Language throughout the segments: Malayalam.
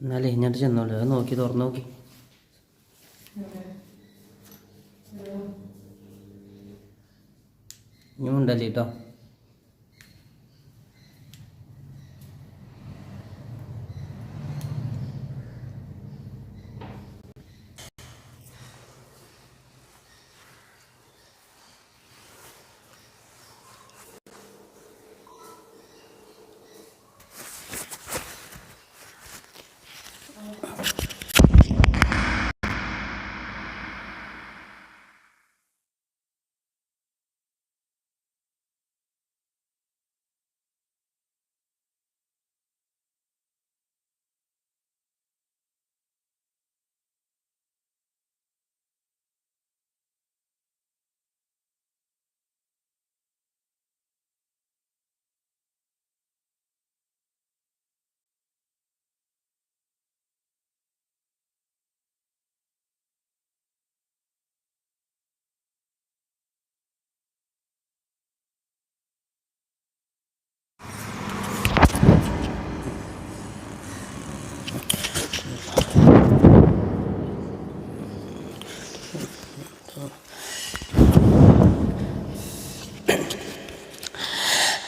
എന്നാലേ ഇങ്ങോട്ട് ചെന്നോളൂ. അത് നോക്കി തുറന്നു നോക്കി. ഇനി ഉണ്ടല്ലേ കേട്ടോ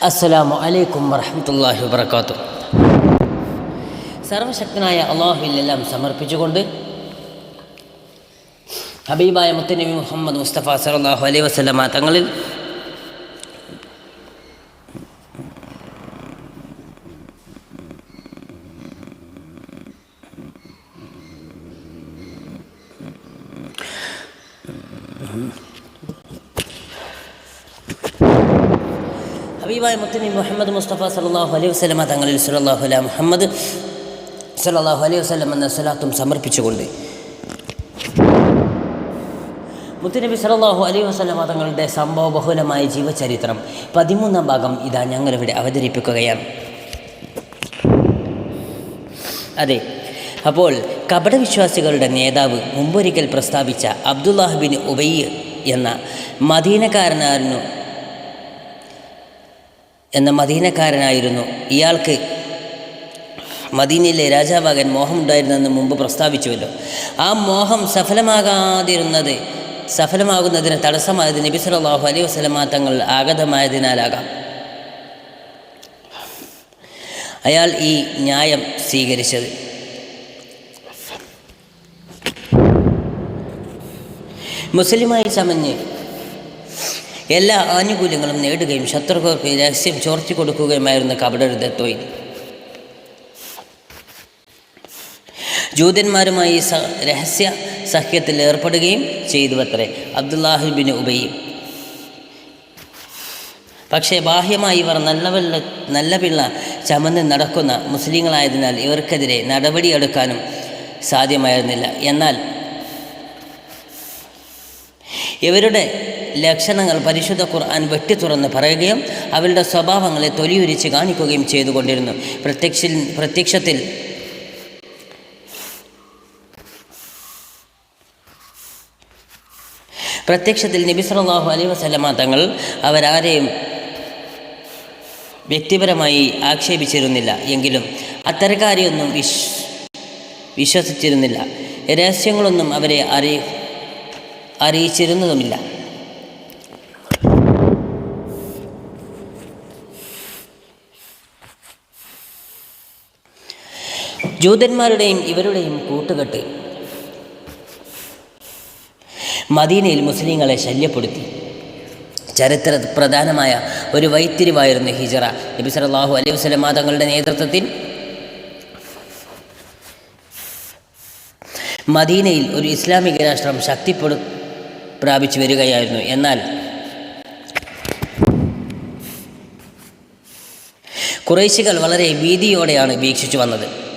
അസ്സലാമു അലൈക്കും വറഹമത്തല്ലാഹി വബർക്കാത്തു സർവശക്തനായ അള്ളാഹുവിലെല്ലാം സമർപ്പിച്ചുകൊണ്ട് ഹബീബായ മുത്തനബി മുഹമ്മദ് മുസ്തഫ സലാഹു അലൈഹി വസ്ലമ തങ്ങളിൽ ഹബീബായ മുത്തനബി മുഹമ്മദ് മുസ്തഫ സലാഹു അലൈഹി വസ്ലമ തങ്ങളിൽ സലാഹു അല മുഹമ്മദ് സലാഹു അലൈഹി വസ്ലം എന്ന സലാത്തും സമർപ്പിച്ചുകൊണ്ട് മുത്തുനബി സലാഹു അലൈഹി വസ്ലമ തങ്ങളുടെ സംഭവ ബഹുലമായ ജീവചരിത്രം പതിമൂന്നാം ഭാഗം ഇതാ ഞങ്ങളിവിടെ അവതരിപ്പിക്കുകയാണ്. അതെ അപ്പോൾ കപടവിശ്വാസികളുടെ നേതാവ് മുമ്പൊരിക്കൽ പ്രസ്താവിച്ച അബ്ദുല്ലാഹ് ബിൻ ഉബയ്യ് എന്ന മദീനക്കാരനായിരുന്നു എന്ന മദീനക്കാരനായിരുന്നു. ഇയാൾക്ക് മദീനയിലെ രാജാവാകാൻ മോഹമുണ്ടായിരുന്നെന്ന് മുമ്പ് പ്രസ്താവിച്ചുവല്ലോ. ആ മോഹം സഫലമാകാതിരുന്നത് സഫലമാകുന്നതിന് തടസ്സമായത് നബി സലാഹു അലൈഹി വസല്ലമ തങ്ങൾ ആഗതമായതിനാലാകാം. അയാൾ ഈ ന്യായം സ്വീകരിച്ചത്. മുസ്ലിമായി ചമഞ്ഞ് എല്ലാ ആനുകൂല്യങ്ങളും നേടുകയും ശത്രുക്കൾക്ക് രഹസ്യം ചോർത്തി കൊടുക്കുകയുമായിരുന്നു കപടരുടെ തൊഴിൽ. ജൂതന്മാരുമായി സ രഹസ്യ സഖ്യത്തിൽ ഏർപ്പെടുകയും ചെയ്തു അത്രേ അബ്ദുല്ലാഹിബിൻ ഉബയും പക്ഷേ ബാഹ്യമായി ഇവർ നല്ല പിള്ള നല്ല പിള്ള ചമന്ന് നടക്കുന്ന മുസ്ലിങ്ങളായതിനാൽ ഇവർക്കെതിരെ നടപടിയെടുക്കാനും സാധ്യമായിരുന്നില്ല. എന്നാൽ ഇവരുടെ ലക്ഷണങ്ങൾ പരിശുദ്ധ ഖുർആൻ വെട്ടി തുറന്ന് പറയുകയും അവരുടെ സ്വഭാവങ്ങളെ തൊലിയുരിച്ച് കാണിക്കുകയും ചെയ്തുകൊണ്ടിരുന്നു. പ്രത്യക്ഷ പ്രത്യക്ഷത്തിൽ പ്രത്യക്ഷത്തിൽ നബി സല്ലല്ലാഹു അലൈഹി വസല്ലമ തങ്ങൾ അവരാരെയും വ്യക്തിപരമായി ആക്ഷേപിച്ചിരുന്നില്ല. എങ്കിലും അത്തരക്കാരെയൊന്നും വിശ് വിശ്വസിച്ചിരുന്നില്ല. രഹസ്യങ്ങളൊന്നും അവരെ അറിയി അറിയിച്ചിരുന്നതുമില്ല. ജൂതന്മാരുടെയും ഇവരുടെയും കൂട്ടുകെട്ട്. മദീനയിൽ മുസ്ലിങ്ങളെ ശല്യപ്പെടുത്തി. ചരിത്ര പ്രധാനമായ ഒരു വൈത്തിരിവായിരുന്നു ഹിജറ. നബി സല്ലല്ലാഹു അലൈഹി വസ്ലമ തങ്ങളുടെ നേതൃത്വത്തിൽ മദീനയിൽ ഒരു ഇസ്ലാമിക രാഷ്ട്രം ശക്തിപ്പെടു പ്രാപിച്ചു വരികയായിരുന്നു. എന്നാൽ കുറേശികൾ വളരെ ഭീതിയോടെയാണ് വീക്ഷിച്ചു വന്നത്.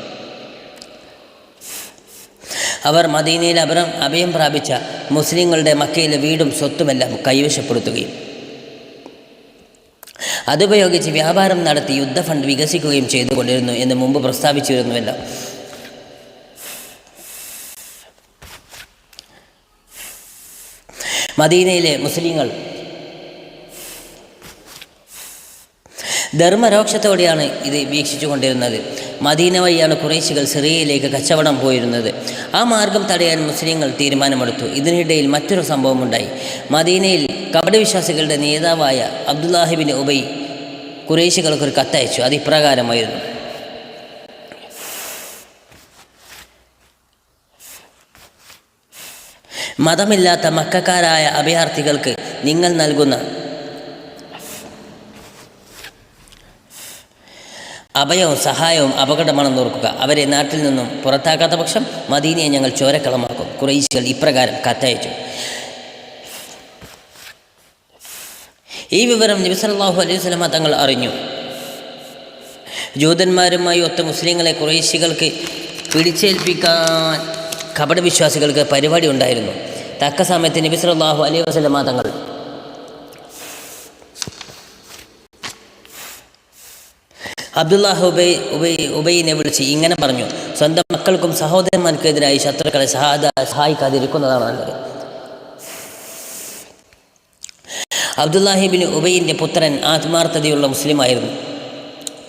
അവർ മദീനയിൽ അപരം അഭയം പ്രാപിച്ച മുസ്ലിങ്ങളുടെ മക്കയിലെ വീടും സ്വത്തുമെല്ലാം കൈവശപ്പെടുത്തുകയും അതുപയോഗിച്ച് വ്യാപാരം നടത്തി യുദ്ധ ഫണ്ട് വികസിക്കുകയും ചെയ്തുകൊണ്ടിരുന്നു എന്ന് മുമ്പ് പ്രസ്താവിച്ചിരുന്നുവല്ലോ. മദീനയിലെ മുസ്ലിങ്ങൾ ധർമ്മരോക്ഷത്തോടെയാണ് ഇത് വീക്ഷിച്ചു കൊണ്ടിരുന്നത് മദീന വഴിയാണ് കുറേശികൾ സിറിയയിലേക്ക് കച്ചവടം പോയിരുന്നത്. ആ മാർഗം തടയാൻ മുസ്ലിങ്ങൾ തീരുമാനമെടുത്തു. ഇതിനിടയിൽ മറ്റൊരു സംഭവമുണ്ടായി. മദീനയിൽ കപടവിശ്വാസികളുടെ നേതാവായ അബ്ദുല്ലാഹിബിൻ ഉബൈ കുറേശികൾക്ക് ഒരു കത്തയച്ചു. അത് ഇപ്രകാരമായിരുന്നു. മതമില്ലാത്ത മക്കാരായ അഭയാർത്ഥികൾക്ക് നിങ്ങൾ നൽകുന്ന അഭയവും സഹായവും അപകടമാണെന്ന് ഓർക്കുക. അവരെ നാട്ടിൽ നിന്നും പുറത്താക്കാത്ത പക്ഷം മദീനയെ ഞങ്ങൾ ചോരക്കളമാക്കും. കുറേശികൾ ഇപ്രകാരം കത്തയച്ചു. ഈ വിവരം നബി സല്ലല്ലാഹു അലൈഹി വസല്ലമ തങ്ങൾ അറിഞ്ഞു. ജൂതന്മാരുമായി ഒത്ത മുസ്ലിങ്ങളെ കുറേശികൾക്ക് പിടിച്ചേൽപ്പിക്കാൻ കപടവിശ്വാസികൾക്ക് പരിപാടി ഉണ്ടായിരുന്നു. തക്ക സമയത്ത് നബി സല്ലല്ലാഹു അലൈഹി വസല്ലമ തങ്ങൾ അബ്ദുല്ലാഹ് ഉബൈ ഉബൈ ഉബൈനെ വിളിച്ച് ഇങ്ങനെ പറഞ്ഞു സ്വന്തം മക്കൾക്കും സഹോദരന്മാർക്കെതിരായി ശത്രുക്കളെ സഹാദ സഹായിക്കാതിരിക്കുന്നതാണ് നല്ലത്. അബ്ദുല്ലാഹിബിൻ ഉബൈന്റെ പുത്രൻ ആത്മാർത്ഥതയുള്ള മുസ്ലിമായിരുന്നു.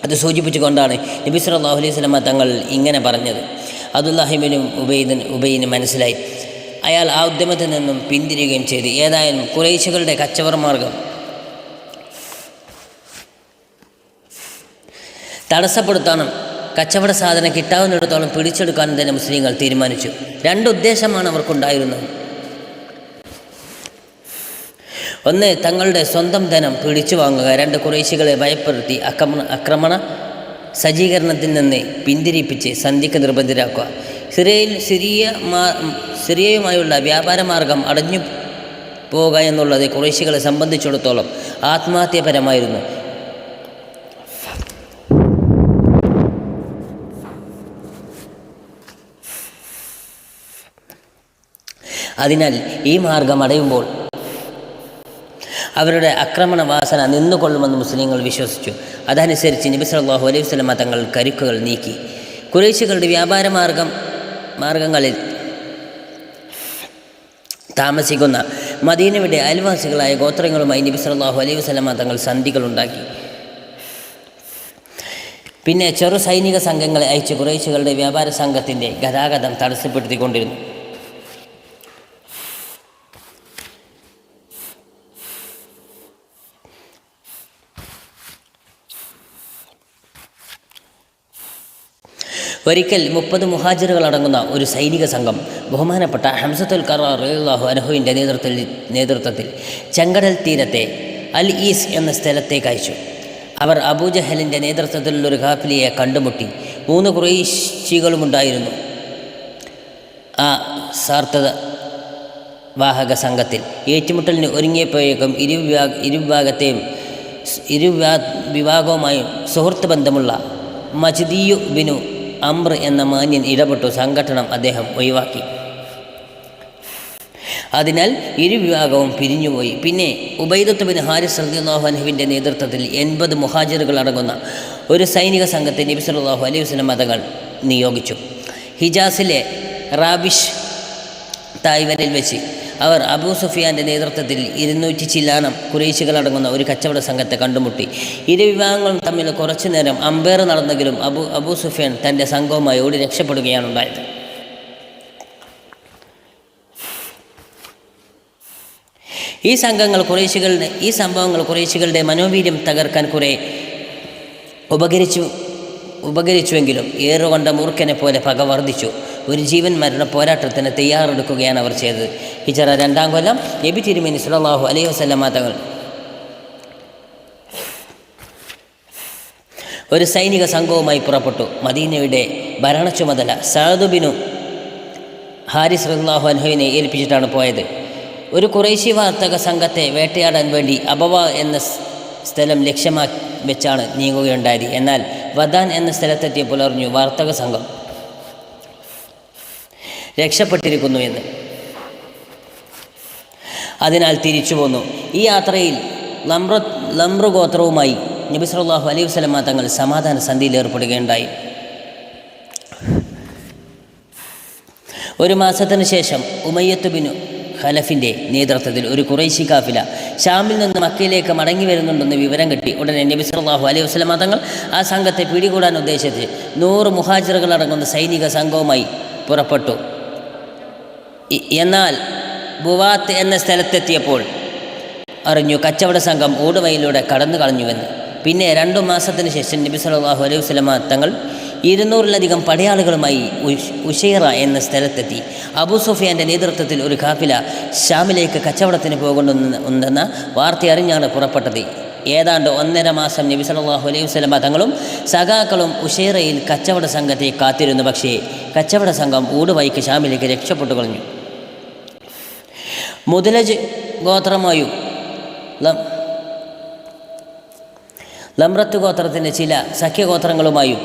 അത് സൂചിപ്പിച്ചുകൊണ്ടാണ് നബി സല്ലല്ലാഹു അലൈഹി സ്വലമ തങ്ങൾ ഇങ്ങനെ പറഞ്ഞത്. അബ്ദുല്ലാഹിബിനും ഉബൈദിൻ ഉബൈന് മനസ്സിലായി. അയാൾ ആ ഉദ്യമത്തിൽ നിന്നും പിന്തിരിയുകയും ചെയ്തു. ഏതായാലും കുറേശികളുടെ കച്ചവട മാർഗം തടസ്സപ്പെടുത്താനും കച്ചവട സാധനം കിട്ടാവുന്നിടത്തോളം പിടിച്ചെടുക്കാനും തന്നെ മുസ്ലിങ്ങൾ തീരുമാനിച്ചു. രണ്ട് ഉദ്ദേശമാണ് അവർക്കുണ്ടായിരുന്നത്. ഒന്ന് തങ്ങളുടെ സ്വന്തം ധനം പിടിച്ചു വാങ്ങുക. രണ്ട് കുറേശികളെ ഭയപ്പെടുത്തി ആക്രമണ ആക്രമണ സജ്ജീകരണത്തിൽ നിന്ന് പിന്തിരിപ്പിച്ച് സന്ധിക്ക് നിർബന്ധിതരാക്കുക. സിറിയയിൽ സിറിയ മാ സിറിയയുമായുള്ള വ്യാപാര മാർഗം അടഞ്ഞു പോവുക എന്നുള്ളത് കുറേശികളെ സംബന്ധിച്ചിടത്തോളം ആത്മഹത്യപരമായിരുന്നു. അതിനാൽ ഈ മാർഗം അടയുമ്പോൾ അവരുടെ ആക്രമണ വാസന നിന്നുകൊള്ളുമെന്ന് മുസ്ലിങ്ങൾ വിശ്വസിച്ചു. അതനുസരിച്ച് നബി സല്ലല്ലാഹു അലൈഹി വസല്ലമ തങ്ങൾ കരുക്കുകൾ നീക്കി. കുറേശികളുടെ വ്യാപാര മാർഗം മാർഗങ്ങളിൽ താമസിക്കുന്ന മദീനയുടെ അയൽവാസികളായ ഗോത്രങ്ങളുമായി നബി സല്ലല്ലാഹു അലൈഹി വസല്ലമ തങ്ങൾ സന്ധികളുണ്ടാക്കി പിന്നെ ചെറു സൈനിക സംഘങ്ങളെ അയച്ച് കുറേശികളുടെ വ്യാപാര സംഘത്തിന്റെ ഗതാഗതം തടസ്സപ്പെടുത്തിക്കൊണ്ടിരുന്നു. ഒരിക്കൽ മുപ്പത് മുഹാജിറുകൾ അടങ്ങുന്ന ഒരു സൈനിക സംഘം ബഹുമാനപ്പെട്ട ഹംസത്തുൽ കറാർ റളിയല്ലാഹു അനഹുവിന്റെ നേതൃത്വത്തിൽ നേതൃത്വത്തിൽ ചെങ്കടൽ തീരത്തെ അൽ ഈസ് എന്ന സ്ഥലത്തേക്ക് അയച്ചു. അവർ അബൂജഹലിന്റെ നേതൃത്വത്തിലുള്ള ഒരു കാഫിലിയെ കണ്ടുമുട്ടി മൂന്ന് കുറേശികളുമുണ്ടായിരുന്നു ആ സാർത്ഥത വാഹക സംഘത്തിൽ ഏറ്റുമുട്ടലിന് ഒരുങ്ങിയപ്പോഴേക്കും ഇരുവിഭാ ഇരുവിഭാഗത്തെയും ഇരുവിഭാ വിഭാഗവുമായും സുഹൃത്ത് ബന്ധമുള്ള മജ്ദിയു ബിനു അമ്ര എന്ന മാന്യൻ ഇടപെട്ടു. സംഘടനം അദ്ദേഹം ഒഴിവാക്കി. അതിനാൽ ഇരുവിഭാഗവും പിരിഞ്ഞുപോയി. പിന്നെ ഉബൈദത്ത് ബിൻ ഹാരിസ് റളിയല്ലാഹു അൻഹുവിന്റെ നേതൃത്വത്തിൽ എൺപത് മുഹാജിറുകൾ അടങ്ങുന്ന ഒരു സൈനിക സംഘത്തെ നബി സല്ലല്ലാഹു അലൈഹി വസല്ലം മതങ്ങൾ നിയോഗിച്ചു. ഹിജാസിലെ റാബിഷ് തായ്വനിൽ വെച്ച് അവർ അബൂ സുഫിയാന്റെ നേതൃത്വത്തിൽ ഇരുന്നൂറ്റി ചില്ലാനം കുറേശികളടങ്ങുന്ന ഒരു കച്ചവട സംഘത്തെ കണ്ടുമുട്ടി. ഇരു വിഭാഗങ്ങളും തമ്മിൽ കുറച്ചു നേരം അമ്പയർ നടന്നെങ്കിലും അബു അബൂ സുഫിയാൻ തന്റെ സംഘവുമായി ഓടി രക്ഷപ്പെടുകയാണ് ഉണ്ടായത് ഈ സംഘങ്ങൾ കുറേശികളുടെ ഈ സംഭവങ്ങൾ കുറേശികളുടെ മനോവീര്യം തകർക്കാൻ കുറേ ഉപകരിച്ചു ഉപകരിച്ചുവെങ്കിലും ഏറുകൊണ്ട മൂർഖനെ പോലെ പക വർദ്ധിച്ചു. ഒരു ജീവൻ മരണ പോരാട്ടത്തിന് തയ്യാറെടുക്കുകയാണ് അവർ ചെയ്തത്. ഹിജറ രണ്ടാം കൊല്ലം നബി തിരുമേനി സുലല്ലാഹു അലൈഹി വസല്ലമ തങ്ങൾ ഒരു സൈനിക സംഘവുമായി പുറപ്പെട്ടു. മദീനയുടെ ഭരണ ചുമതല സാദുബിനു ഹാരിസ് റഹ്ലാഹു അൻഹുവിനെ ഏൽപ്പിച്ചിട്ടാണ് പോയത്. ഒരു കുറേശി വാർത്തക സംഘത്തെ വേട്ടയാടാൻ വേണ്ടി അബവ എന്ന സ്ഥലം ലക്ഷ്യമാക്കി വെച്ചാണ് നീങ്ങുകയുണ്ടായത്. എന്നാൽ വദാൻ എന്ന സ്ഥലത്തെത്തിയ പുലർഞ്ഞു വാർത്തക സംഘം രക്ഷപ്പെട്ടിരിക്കുന്നു എന്ന്. അതിനാൽ തിരിച്ചു പോന്നു. ഈ യാത്രയിൽ ലംറ നമ്രഗോത്രവുമായി ഗോത്രവുമായി നബി സല്ലല്ലാഹു അലൈഹി വസല്ലമ തങ്ങൾ സമാധാന സന്ധിയിൽ ഏർപ്പെടുകയുണ്ടായി. ഒരു മാസത്തിന് ശേഷം ഉമയ്യത്ത് ബിനു ഖലഫിന്റെ നേതൃത്വത്തിൽ ഒരു കുറേശി കാഫില ഷാമിൽ നിന്ന് മക്കയിലേക്ക് മടങ്ങി വരുന്നുണ്ടെന്ന് വിവരം കിട്ടി. ഉടനെ നബി സല്ലല്ലാഹു അലൈഹി വസല്ലമ തങ്ങൾ ആ സംഘത്തെ പിടികൂടാൻ ഉദ്ദേശിച്ച് നൂറ് മുഹാജിറുകൾ അടങ്ങുന്ന സൈനിക സംഘവുമായി പുറപ്പെട്ടു. എന്നാൽ ബുവാത്ത് എന്ന സ്ഥലത്തെത്തിയപ്പോൾ അറിഞ്ഞു കച്ചവട സംഘം ഓടുവയിലൂടെ കടന്നു കളഞ്ഞുവെന്ന്. പിന്നെ രണ്ടു മാസത്തിന് ശേഷം നബി സല്ലല്ലാഹു അലൈഹി വസല്ലമ തങ്ങൾ ഇരുന്നൂറിലധികം പടയാളികളുമായി ഉഷ്- ഉഷൈറ എന്ന സ്ഥലത്തെത്തി. അബൂ സുഫിയാന്റെ നേതൃത്വത്തിൽ ഒരു കാഫില ഷാമിലേക്ക് കച്ചവടത്തിന് പോകുന്നുണ്ടെന്ന ഉണ്ടെന്ന വാർത്ത അറിഞ്ഞാണ് പുറപ്പെട്ടത്. ഏതാണ്ട് ഒന്നര മാസം നബി സല്ലല്ലാഹു അലൈഹി വസല്ലമ തങ്ങളും സഖാക്കളും ഉഷൈറയിൽ കച്ചവട സംഘത്തെ കാത്തിരുന്നു. പക്ഷേ കച്ചവട സംഘം ഊടുവൈക്ക് ഷാമിലേക്ക് രക്ഷപ്പെട്ടു കളഞ്ഞു. മുതലജ് ഗോത്രമായും ലംറത്ത് ഗോത്രത്തിന്റെ ചില സഖ്യഗോത്രങ്ങളുമായും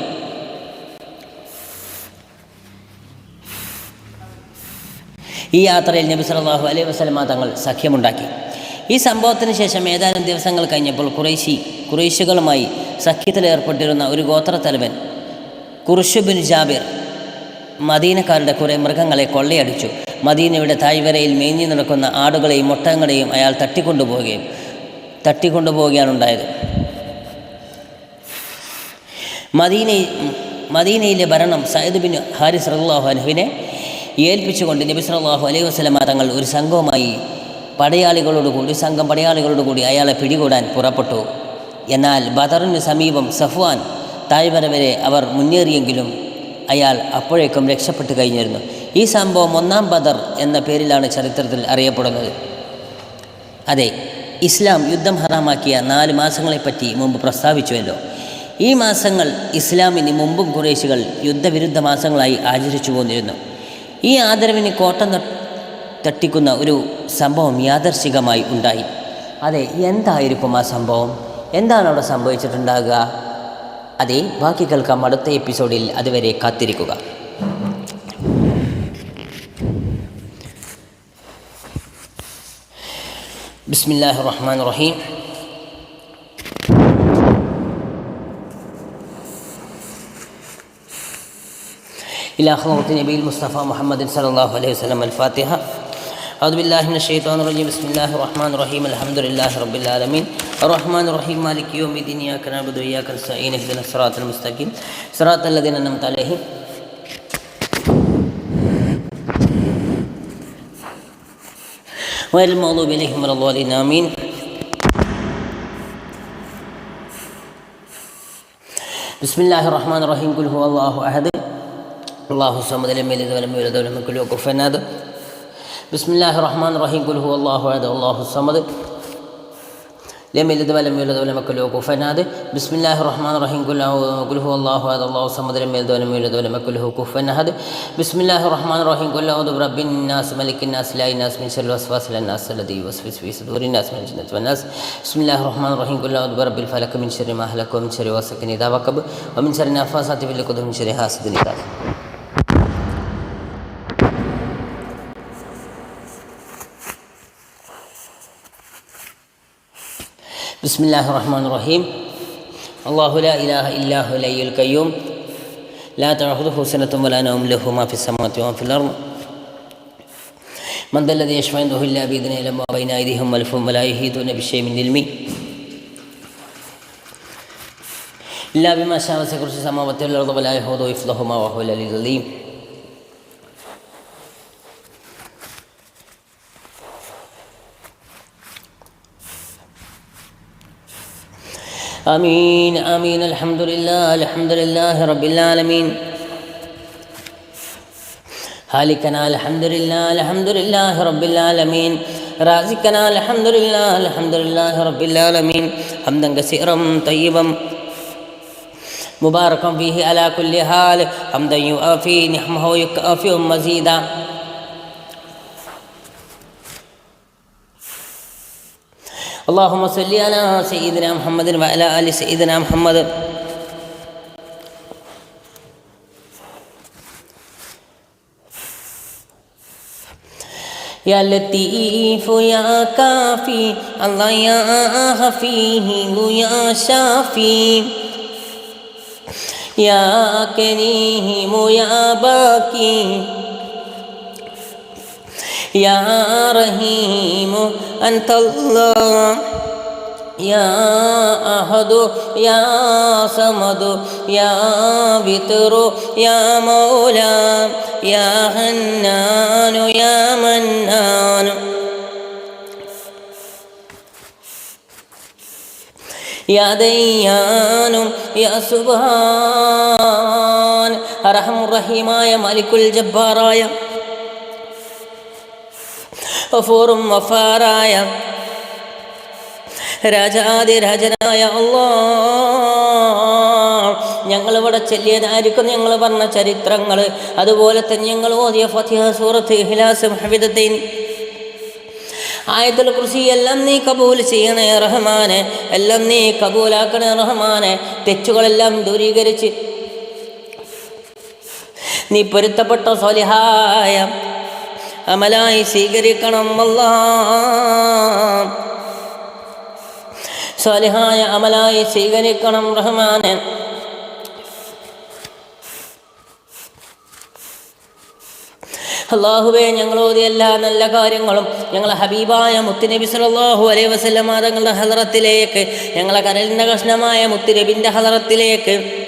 ഈ യാത്രയിൽ നബി സല്ലല്ലാഹു അലൈഹി വസ്ലമ തങ്ങൾ സഖ്യമുണ്ടാക്കി. ഈ സംഭവത്തിന് ശേഷം ഏതാനും ദിവസങ്ങൾ കഴിഞ്ഞപ്പോൾ കുറേശി കുറേശികളുമായി സഖ്യത്തിലേർപ്പെട്ടിരുന്ന ഒരു ഗോത്രത്തലവൻ കുർഷുബിൻ ജാബിർ മദീനക്കാരുടെ കുറേ മൃഗങ്ങളെ കൊള്ളയടിച്ചു. മദീനയുടെ തായ്വരയിൽ മേഞ്ഞു നടക്കുന്ന ആടുകളെയും ഒട്ടകങ്ങളെയും അയാൾ തട്ടിക്കൊണ്ടുപോവുകയും തട്ടിക്കൊണ്ടുപോവുകയാണ് ഉണ്ടായത്. മദീന മദീനയിലെ ഭരണം സയ്യിദ് ബിൻ ഹാരിസ് റല്ലാഹു അനഹുവിനെ ഏൽപ്പിച്ചുകൊണ്ട് നബി സല്ലല്ലാഹു അലൈഹി വസല്ലമ തങ്ങൾ ഒരു സംഘവുമായി പടയാളികളോട് കൂടി ഒരു സംഘം പടയാളികളോട് കൂടി അയാളെ പിടികൂടാൻ പുറപ്പെട്ടു. എന്നാൽ ബദറിന് സമീപം സഫ്വാൻ തായ്വര വരെ അവർ മുന്നേറിയെങ്കിലും അയാൾ അപ്പോഴേക്കും രക്ഷപ്പെട്ടു കഴിഞ്ഞിരുന്നു. ഈ സംഭവം ഒന്നാം ബദർ എന്ന പേരിലാണ് ചരിത്രത്തിൽ അറിയപ്പെടുന്നത്. അതെ ഇസ്ലാം യുദ്ധം ഹറാമാക്കിയ നാല് മാസങ്ങളെപ്പറ്റി മുമ്പ് പ്രസ്താവിച്ചുവല്ലോ. ഈ മാസങ്ങൾ ഇസ്ലാമിന് മുമ്പും കുറേശികൾ യുദ്ധവിരുദ്ധ മാസങ്ങളായി ആചരിച്ചു പോന്നിരുന്നു. ഈ ആദരവിന് കോട്ടം തട്ടിക്കുന്ന ഒരു സംഭവം യാദർശികമായി ഉണ്ടായി. അതെ എന്തായിരിക്കും ആ സംഭവം? എന്താണ് അവിടെ സംഭവിച്ചിട്ടുണ്ടാകുക? അതെ ബാക്കി കേൾക്കാം അടുത്ത എപ്പിസോഡിൽ അതുവരെ കാത്തിരിക്കുക. بسم الله الرحمن الرحيم. إلى خلوة النبي المصطفى محمد صلى الله عليه وسلم الفاتحة. أعوذ بالله من الشيطان الرجيم. بسم الله الرحمن الرحيم. الحمد لله رب العالمين. الرحمن الرحيم. مالك يوم الدين. إياك نعبد وإياك نستعين. اهدنا الصراط المستقيم. صراط الذين أنعمت عليهم. غير المغضوب عليهم ولا الضالين آمين. بسم الله الرحمن الرحيم قل هو الله أحد. الله الصمد لم يلد ولم يولد ولم يكن له كفوا أحد. بسم الله الرحمن الرحيم قل هو الله أحد الله الصمد. لم يلد ولم يولد ولم يكن له كفوا أحد. بسم الله الرحمن الرحيم. قل قل هو الله أحد. الله الصمد لم يلد ولم يولد ولم يكن له كفوا أحد. بسم الله الرحمن الرحيم. قل أعوذ برب الناس ملك الناس إله الناس من شر الوسواس الناس الذي يوسوس في صدور الناس من الجنة والناس. بسم الله الرحمن الرحيم. قل أعوذ برب الفلك من شر ما هلك ومن شر غاسق إذا وقب ومن شر النفاثات في العقد ومن شر حاسد إذا حسد بسم الله الرحمن الرحيم الله لا إله إلا هو الحي القيوم لا تأخذه سنة ولا نوم له ما في السماوات وما في الأرض من ذا الذي يشفع عنده إلا بإذنه يعلم ما بين أيديهم والفهم ولا يحيطون بشيء من علمه إلا بما شاء وسع كرسي السماوات والأرض ولا يحوطه حفظهما وهو العلي العظيم آمين آمين. الحمد لله الحمد لله رب العالمين. هالكنا الحمد لله الحمد لله رب العالمين. رازقنا الحمد لله الحمد لله رب العالمين. حمدا كثيرا طيبا. مباركا فيه على كل حال. حمدا يؤافي نعمه ويكافئ مزيدا اللهم صل على سيدنا محمد وعلى آل سيدنا محمد. يا لطيف يا كافي الله يا حفيه يا شافي. يا كريم يا باكي. يا رحيم أنت الله. يا أحد يا صمد يا بتر يا مولى يا حنان يا منان. يا ديان يا سبحان. أرحم الرحيمايا مالك الجبارايا ഗഫൂറും വഫാറായ രാജാതിരാജനായ അള്ളാ ഞങ്ങളിവിടെ ചെല്ലിയതായിരിക്കും ഞങ്ങൾ പറഞ്ഞ ചരിത്രങ്ങൾ. അതുപോലെ തന്നെ ഞങ്ങൾ ഓതിയ ഫതിഹ സൂറത്ത് ഇഹ്ലാസ് ആയത്തുൽ കുറിച്ച് എല്ലാം നീ കബൂൽ ചെയ്യണേ റഹ്മാനെ എല്ലാം നീ കബൂലാക്കണേ റഹ്മാനെ. തെറ്റുകളെല്ലാം ദൂരീകരിച്ച് നീ പൊരുത്തപ്പെട്ട സ്വലിഹായ അമലായി സ്വീകരിക്കണം അല്ലാ. സ്വാലിഹായ അമലായി സ്വീകരിക്കണം റഹ്മാനെ. അള്ളാഹുവെ ഞങ്ങളോട് എല്ലാ നല്ല കാര്യങ്ങളും ഞങ്ങളെ ഹബീബായ മുത്തുനബി സല്ലല്ലാഹു അലൈ വസല്ലമ തങ്ങളുടെ ഹലറത്തിലേക്ക് ഞങ്ങളെ കരലിന്റെ കഷ്ണമായ മുത്തുനബിന്റെ ഹലറത്തിലേക്ക്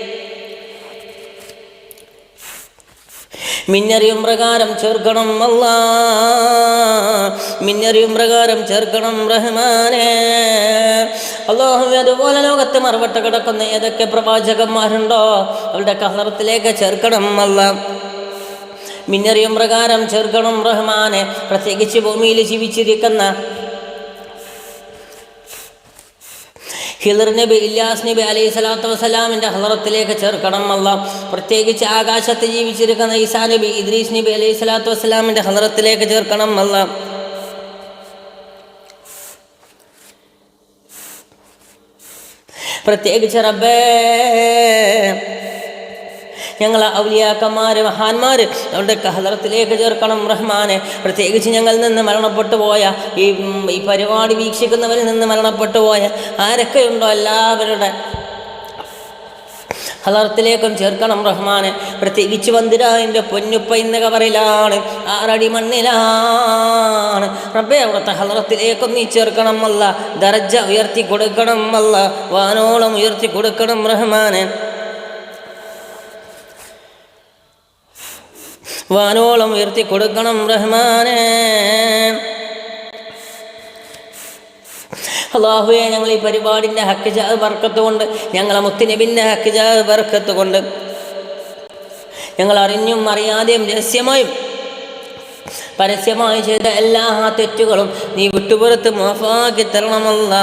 മിന്നറിയും പ്രകാരം ചേർക്കണം അല്ലാ. മിന്നറിയും പ്രകാരം ചേർക്കണം റഹ്മാനെ. അള്ളാഹു അതുപോലെ ലോകത്ത് മറുപട്ട കിടക്കുന്ന ഏതൊക്കെ പ്രവാചകന്മാരുണ്ടോ അവരുടെ കഹറത്തിലേക്ക് ചേർക്കണം അല്ല. മിന്നറിയും പ്രകാരം ചേർക്കണം റഹ്മാനെ. പ്രത്യേകിച്ച് ഭൂമിയിൽ ജീവിച്ചിരിക്കുന്ന ഹിദർ നബി ഇല്ലാസ് നബി അലൈഹി സ്വലാത്തു വസ്സലാമിന്റെ ഹലറത്തിലേക്ക് ചേർക്കണം അല്ല. പ്രത്യേകിച്ച് ആകാശത്ത് ജീവിച്ചിരിക്കുന്ന ഈസാ നബി ഇദ്രീസ് നബി അലൈഹി സ്വലാത്തു വസ്സലാമിന്റെ ഹലറത്തിലേക്ക് ചേർക്കണം അല്ല. പ്രത്യേകിച്ച് റബ്ബേ ഞങ്ങൾ ഔലിയാക്കന്മാർ മഹാന്മാർ അവരുടെ ഹദറത്തിലേക്ക് ചേർക്കണം. റഹ്മാനെ പ്രത്യേകിച്ച് ഞങ്ങളിൽ നിന്ന് മരണപ്പെട്ടു പോയ ഈ ഈ പരിപാടി വീക്ഷിക്കുന്നവരിൽ നിന്ന് മരണപ്പെട്ടു പോയ ആരൊക്കെയുണ്ടോ എല്ലാവരുടെ ഹലർത്തിലേക്കും ചേർക്കണം. റഹ്മാനെ പ്രത്യേകിച്ച് വന്തിരാവിന്റെ പൊന്നുപ്പ ഇന്ന കവറിലാണ് ആറടി മണ്ണിലാണ്. റബ്ബെ അവിടുത്തെ ഹലറത്തിലേക്കും നീ ചേർക്കണം അല്ല. ദർജ ഉയർത്തി കൊടുക്കണം അല്ല. വാനോളം ഉയർത്തി കൊടുക്കണം റഹ്മാനെ. വാനോളം ഉയർത്തി കൊടുക്കണം റഹ്മാനെ. അള്ളാഹുവെ ഞങ്ങൾ ഈ പരിപാടിന്റെ ഹക്ക് ജാത് ബർക്കത്ത് കൊണ്ട് ഞങ്ങളെ മുത്തുനബിന്റെ ഹക്ക് ജാത് ബർക്കത്ത് കൊണ്ട് ഞങ്ങൾ അറിഞ്ഞും അറിയാതെയും രഹസ്യമായും പരസ്യമായി ചെയ്ത എല്ലാ തെറ്റുകളും നീ വിട്ടുപുറത്ത് മാഫാക്കി തരണമല്ല.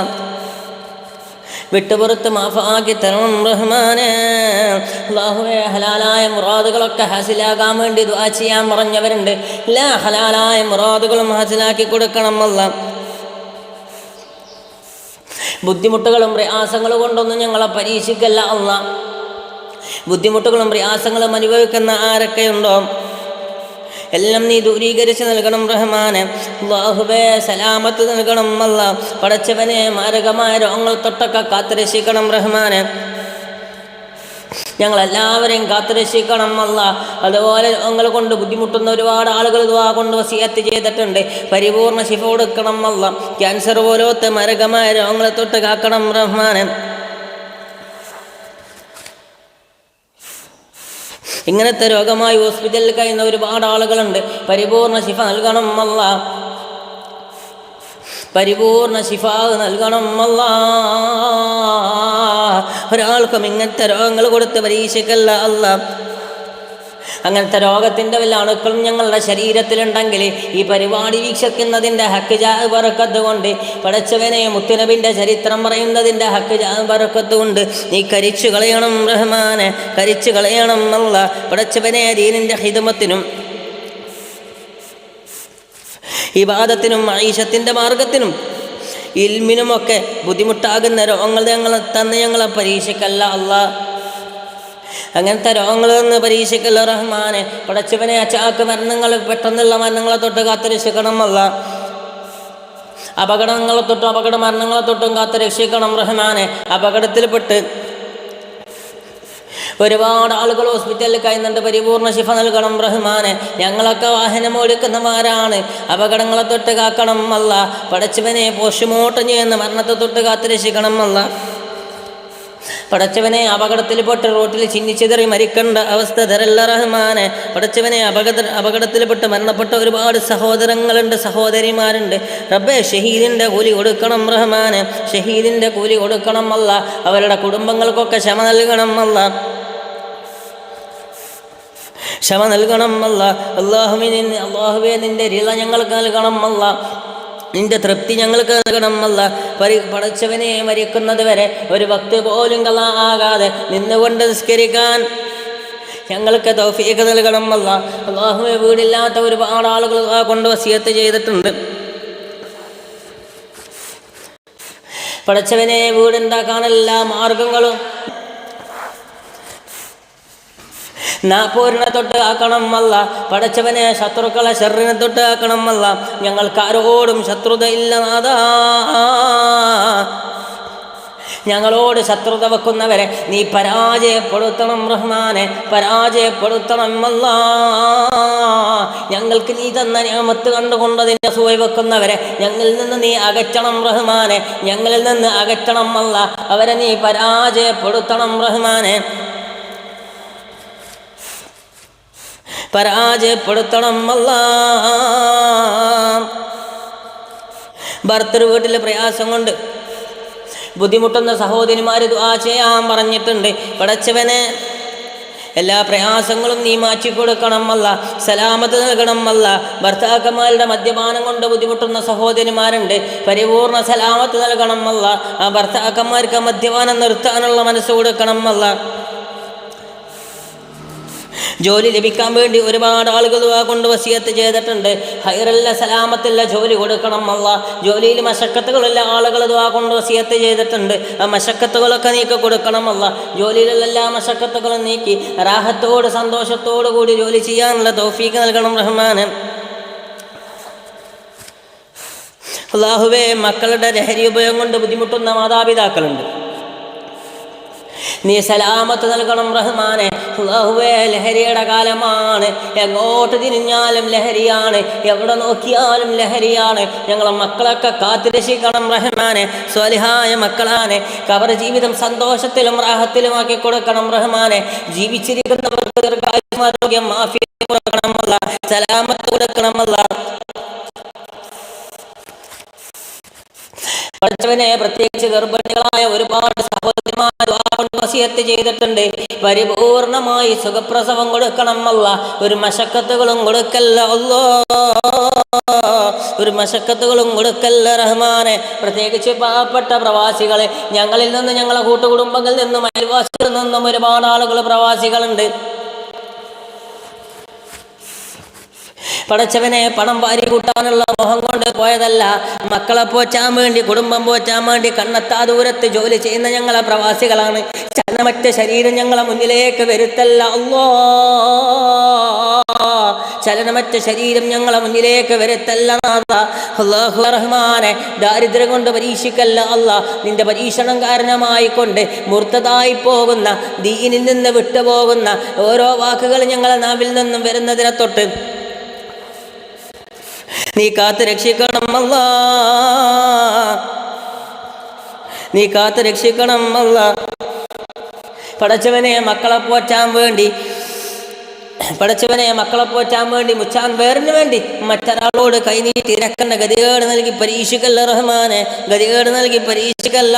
വിട്ടുപുറത്ത് മാഫാക്കി തരണം റഹ്മാനെ. അള്ളാഹുവെ ഹലാലായ മുറാദുകളൊക്കെ ഹാസിലാകാൻ വേണ്ടി ദുആ ചെയ്യാൻ പറഞ്ഞവരുണ്ട്. എല്ലാ ഹലാലായ മുറാദുകളും ഹാസിലാക്കി കൊടുക്കണം അല്ല. ബുദ്ധിമുട്ടുകളും പ്രയാസങ്ങളും കൊണ്ടൊന്നും ഞങ്ങളെ പരീക്ഷിക്കല്ല അല്ല. ബുദ്ധിമുട്ടുകളും പ്രയാസങ്ങളും അനുഭവിക്കുന്ന ആരൊക്കെയുണ്ടോ എല്ലാം നീ ദൂരീകരിച്ച് നൽകണം റഹ്മാനെ. അള്ളാഹുബേ സലാമത്ത് നൽകണം അല്ല. പടച്ചവനെ മാരകമായ രോഗങ്ങൾ തൊട്ടൊക്കെ കാത്തുരക്ഷിക്കണം റഹ്മാനെ. ഞങ്ങളെല്ലാവരെയും കാത്തുരക്ഷിക്കണം അല്ല. അതുപോലെ രോഗങ്ങൾ കൊണ്ട് ബുദ്ധിമുട്ടുന്ന ഒരുപാട് ആളുകൾ ഇതുവാ കൊണ്ട് വസിയത്ത് ചെയ്തിട്ടുണ്ട്. പരിപൂർണ ശിഫ കൊടുക്കണം അല്ല. ക്യാൻസർ പോലത്തെ മരകമായ രോഗങ്ങളെ തൊട്ട് കാക്കണം റഹ്മാനെ. ഇങ്ങനത്തെ രോഗമായി ഹോസ്പിറ്റലിൽ കഴിയുന്ന ഒരുപാട് ആളുകളുണ്ട്. പരിപൂർണ ശിഫ നൽകണം അല്ല. പരിപൂർണ ശിഫ നൽകണം അല്ല. ഒരാൾക്കും ഇങ്ങനത്തെ രോഗങ്ങൾ കൊടുത്ത് പരീക്ഷിക്കല്ല അല്ല. അങ്ങനത്തെ രോഗത്തിന്റെ വല്ല അണുക്കളും ഞങ്ങളുടെ ശരീരത്തിലുണ്ടെങ്കിൽ ഈ പരിപാടി വീക്ഷിക്കുന്നതിന്റെ ഹക്ക് ജാ പറക്കത്ത് കൊണ്ട് പടച്ചവനെ മുത്തുനബിന്റെ ചരിത്രം പറയുന്നതിന്റെ ഹക്ക് ജാ പറക്കത്ത് കൊണ്ട് നീ കരിച്ചു കളയണം റഹ്മാനെ കരിച്ചു കളയണം അല്ല. പടച്ചവനെ ദീനിന്റെ ഹിതമത്തിനും ഇബാദത്തിനും ആയിഷത്തിന്റെ മാർഗത്തിനും ഇൽമിനുമൊക്കെ ബുദ്ധിമുട്ടാകുന്ന രോഗങ്ങൾ ഞങ്ങളെ തന്നെ ഞങ്ങളെ പരീക്ഷയ്ക്കല്ല അല്ല. അങ്ങനത്തെ രോഗങ്ങളിൽ നിന്ന് പരീക്ഷിക്കല്ല റഹ്മാനെ. പടച്ചവനെ അച്ചാക്ക് മരണങ്ങൾ പെട്ടെന്നുള്ള മരണങ്ങളെ തൊട്ട് കാത്തുരക്ഷിക്കണം അല്ല. അപകടങ്ങളെ തൊട്ടും അപകട മരണങ്ങളെ തൊട്ടും കാത്തു രക്ഷിക്കണം റഹ്മാനെ. അപകടത്തിൽപ്പെട്ട് ഒരുപാട് ആളുകൾ ഹോസ്പിറ്റലിൽ കഴിയുന്നുണ്ട് പരിപൂർണ ശിഫ നൽകണം റഹ്മാനെ. ഞങ്ങളൊക്കെ വാഹനം ഓടിക്കുന്നവരാണ്. അപകടങ്ങളെ തൊട്ട് കാക്കണം അല്ല. പടച്ചവനെ പോസ്റ്റ്മോർട്ടം ചെയ്യുന്ന മരണത്തെ തൊട്ട് കാത്തുരക്ഷിക്കണം അല്ല. പടച്ചവനെ അപകടത്തിൽ പെട്ട് റോട്ടിൽ ചിന്നിച്ചെതറി മരിക്കേണ്ട അവസ്ഥ തരല്ല റഹ്മാനെ. പടച്ചവനെ അപകട അപകടത്തിൽപ്പെട്ട് മരണപ്പെട്ട ഒരുപാട് സഹോദരങ്ങളുണ്ട് സഹോദരിമാരുണ്ട്. റബ്ബെ ഷഹീദിന്റെ കൂലി കൊടുക്കണം റഹ്മാനെ. ഷഹീദിന്റെ കൂലി കൊടുക്കണം അല്ല. അവരുടെ കുടുംബങ്ങൾക്കൊക്കെ ക്ഷമ നൽകണം അല്ല. ക്ഷമ നൽകണം അല്ല. അള്ളാഹുവിനെ അള്ളാഹുവെ നിന്റെ രീത ഞങ്ങൾക്ക് നൽകണം അല്ല. നിന്റെ തൃപ്തി ഞങ്ങൾക്ക് നൽകണം അല്ല. പരി പടച്ചവനെ മരിക്കുന്നത് വരെ ഒരു ഭക്തി പോലും കളാകാതെ നിന്നുകൊണ്ട് നിസ്കരിക്കാൻ ഞങ്ങൾക്ക് തൗഫീഖ് നൽകണം അല്ല. അള്ളാഹുവെ വീടില്ലാത്ത ഒരുപാട് ആളുകൾ കൊണ്ട് വസിയത്ത് ചെയ്തിട്ടുണ്ട്. പടച്ചവനെ വീടുണ്ടാക്കാനെല്ലാ മാർഗങ്ങളും നാപ്പോരിനെ തൊട്ട് ആക്കണം അല്ല. പടച്ചവനെ ശത്രുക്കളെ ഷെറിനെ തൊട്ട് ആക്കണം അല്ല. ഞങ്ങൾക്ക് ആരോടും ശത്രുത ഇല്ല നാദാ ഞങ്ങളോട് ശത്രുത വെക്കുന്നവരെ നീ പരാജയപ്പെടുത്തണം റഹ്മാനെ. പരാജയപ്പെടുത്തണം അല്ല. ഞങ്ങൾക്ക് നീ തന്ന ഞാമത്ത് കണ്ടുകൊണ്ട് അതിന്റെ സുഖ വെക്കുന്നവരെ ഞങ്ങളിൽ നിന്ന് നീ അകറ്റണം റഹ്മാനെ. ഞങ്ങളിൽ നിന്ന് അകറ്റണം അല്ല. അവരെ നീ പരാജയപ്പെടുത്തണം റഹ്മാനെ. പരാജയപ്പെടുത്തണം അല്ല. ഭർത്തൃ വീട്ടിലെ പ്രയാസം കൊണ്ട് ബുദ്ധിമുട്ടുന്ന സഹോദരിമാർ ദുആ ചെയ്യാൻ പറഞ്ഞിട്ടുണ്ട്. പടച്ചവനെ എല്ലാ പ്രയാസങ്ങളും നീ മാറ്റി കൊടുക്കണം അല്ല. സലാമത്ത് നൽകണം അല്ല. ഭർത്താക്കന്മാരുടെ മദ്യപാനം കൊണ്ട് ബുദ്ധിമുട്ടുന്ന സഹോദരിമാരുണ്ട്. പരിപൂർണ സലാമത്ത് നൽകണം അല്ല. ആ ഭർത്താക്കന്മാർക്ക് മദ്യപാനം നിർത്താനുള്ള മനസ്സ് കൊടുക്കണം അല്ല. ജോലി ലഭിക്കാൻ വേണ്ടി ഒരുപാട് ആളുകൾ കൊണ്ട് വസിയത്ത് ചെയ്തിട്ടുണ്ട്. ഹൈറല്ല സലാമത്തില്ല ജോലി കൊടുക്കണം അല്ല. ജോലിയിൽ മശക്കത്തുകളുള്ള ആളുകൾ കൊണ്ട് വസിയത്ത് ചെയ്തിട്ടുണ്ട്. ആ മശക്കത്തുകളൊക്കെ നീക്കി കൊടുക്കണം അല്ല. ജോലിയിലുള്ള എല്ലാ മശക്കത്തുകളും നീക്കി റാഹത്തോട് സന്തോഷത്തോടു കൂടി ജോലി ചെയ്യാനുള്ള തോഫീക്ക് നൽകണം റഹ്മാന്. അള്ളാഹുവേ മക്കളുടെ ലഹരി ഉപയോഗം കൊണ്ട് ബുദ്ധിമുട്ടുന്ന മാതാപിതാക്കളുണ്ട്. നീ സലാമത്ത് നൽകണം റഹ്മാനെ. അള്ളാഹുവേ ലഹരിയുടെ കാലമാണ്. എങ്ങോട്ട് തിരിഞ്ഞാലും ലഹരിയാണ്. എവിടെ നോക്കിയാലും ലഹരിയാണ്. ഞങ്ങളെ മക്കളൊക്കെ കാത്തിരക്ഷിക്കണം റഹ്മാനെ. സ്വലിഹായ മക്കളാണ്. കവർ ജീവിതം സന്തോഷത്തിലും റാഹത്തിലുമാക്കി കൊടുക്കണം റഹ്മാനെ. ജീവിച്ചിരിക്കുന്നവർക്ക് ദീർഘാരോഗ്യം മാഫി കൊടുക്കണമല്ല സലാമത്ത് കൊടുക്കണമല്ല പഠിച്ചവനെ പ്രത്യേകിച്ച് ഗർഭിണികളായ ഒരുപാട് സഹോദരിമാർ വസിയത്ത് ചെയ്തിട്ടുണ്ട്. പരിപൂർണമായി സുഖപ്രസവം കൊടുക്കണം അല്ല. ഒരു മശക്കത്തുകളും കൊടുക്കല്ല അല്ലോ. ഒരു മശക്കത്തുകളും കൊടുക്കല്ല റഹ്മാനെ. പ്രത്യേകിച്ച് പാവപ്പെട്ട പ്രവാസികളെ. ഞങ്ങളിൽ നിന്ന് ഞങ്ങളുടെ കൂട്ടുകുടുംബങ്ങളിൽ നിന്നും അയൽവാസികളിൽ നിന്നും ഒരുപാട് ആളുകൾ പ്രവാസികളുണ്ട്. പടച്ചവനെ പണം വാരി കൂട്ടാനുള്ള മോഹം കൊണ്ട് പോയതല്ല. മക്കളെ പോറ്റാൻ വേണ്ടി കുടുംബം പോറ്റാൻ വേണ്ടി കണ്ണത്താ ദൂരത്ത് ജോലി ചെയ്യുന്ന ഞങ്ങളെ പ്രവാസികളാണ്. ചലനമറ്റ ശരീരം ഞങ്ങളെ മുന്നിലേക്ക് വരുത്തല്ല. അല്ലോ. ചലനമറ്റ ശരീരം ഞങ്ങളെ മുന്നിലേക്ക് വരുത്തല്ല ദാരിദ്ര്യം കൊണ്ട് പരീക്ഷിക്കല്ല അല്ല. നിന്റെ പരീക്ഷണം കാരണമായി കൊണ്ട് മൂർത്തതായി പോകുന്ന ദീനിൽ നിന്ന് വിട്ടുപോകുന്ന ഓരോ വാക്കുകൾ ഞങ്ങളെ നാവിൽ നിന്നും വരുന്നതിനെ തൊട്ട് നീ കാത്ത് രക്ഷിക്കണം അല്ല. നീ കാത്ത് രക്ഷിക്കണം അല്ല. പടച്ചവനെ മക്കളെ പോറ്റാൻ വേണ്ടി പടച്ചവനെ മക്കളെ പോറ്റാൻ വേണ്ടി മുച്ചാൻ വേറിന് വേണ്ടി മറ്റൊരാളോട് കൈനീട്ടി ഇരക്കണ്ട ഗതികേട് നൽകി പരീക്ഷിക്കല്ല റഹ്മാനെ ഗതികേട് നൽകി പരീക്ഷിക്കല്ല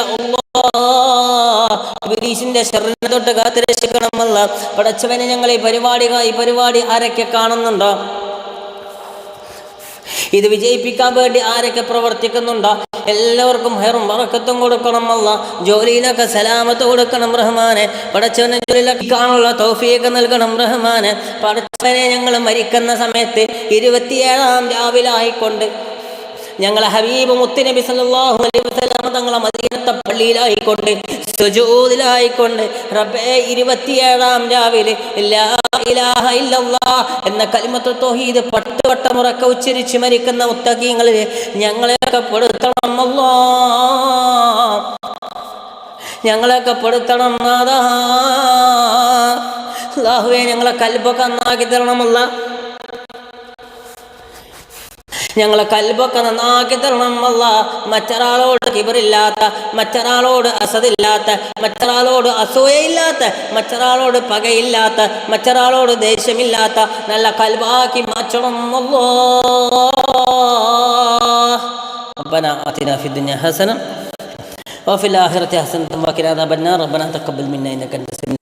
ബിരീഷിന്റെ ശരീരം തൊട്ട് കാത്ത് രക്ഷിക്കണമല്ല പടച്ചവനെ ഞങ്ങൾ ഈ പരിപാടി ഈ പരിപാടി ആരൊക്കെ കാണുന്നുണ്ടോ? ഇത് വിജയിപ്പിക്കാൻ വേണ്ടി ആരൊക്കെ പ്രവർത്തിക്കുന്നുണ്ടോ? എല്ലാവർക്കും ഹെറും വറക്കത്തും കൊടുക്കണം അല്ല. ജോലിയിലൊക്കെ സലാമത്ത് കൊടുക്കണം റഹ്മാനെ. പടച്ചവനെ ജോലിയിലൊക്കെ കാണുള്ള തൗഫീഖ് നൽകണം റഹ്മാനെ. പടച്ചവനെ ഞങ്ങൾ മരിക്കുന്ന സമയത്ത് ഇരുപത്തിയേഴാം രാവിലായിക്കൊണ്ട് ഞങ്ങളെ ഹബീബ് മുത്തുനബി സല്ലല്ലാഹു അലൈഹി വസല്ലം തങ്ങളെ മദീനത്തെ പള്ളിയിലായിക്കൊണ്ട് സുജൂദിലായിക്കൊണ്ട് റബ്ബേ ഇരുപത്തിയേഴാം രാവിലെ എന്ന കലിമത്ത് തൗഹീദ് പട്ട് ഉറക്കെ ഉച്ചരിച്ച് മരിക്കുന്ന മുത്തഖീങ്ങളിൽ ഞങ്ങളെയൊക്കെ പെടുത്തണം അല്ലാ. ഞങ്ങളെയൊക്കെ പെടുത്തണം നാദാ അല്ലാഹുവേ ഞങ്ങളെ കൽപ്പൊക്കെ നന്നാക്കി തരണമല്ല. ഞങ്ങളെ കൽബൊക്കെ നന്നാക്കി തരണമല്ല മറ്റൊരാളോട് കിബറില്ലാത്ത മറ്റൊരാളോട് അസദില്ലാത്ത മറ്റൊരാളോട് അസൂയയില്ലാത്ത മറ്റൊരാളോട് പകയില്ലാത്ത മറ്റൊരാളോട് ദേഷ്യമില്ലാത്ത നല്ല കൽബാക്കി മാറ്റണം അല്ലാ ربنا آتنا في الدنيا حسنة وفي الآخرة حسنة وقنا عذاب النار ربنا تقبل منا إنك أنت السميع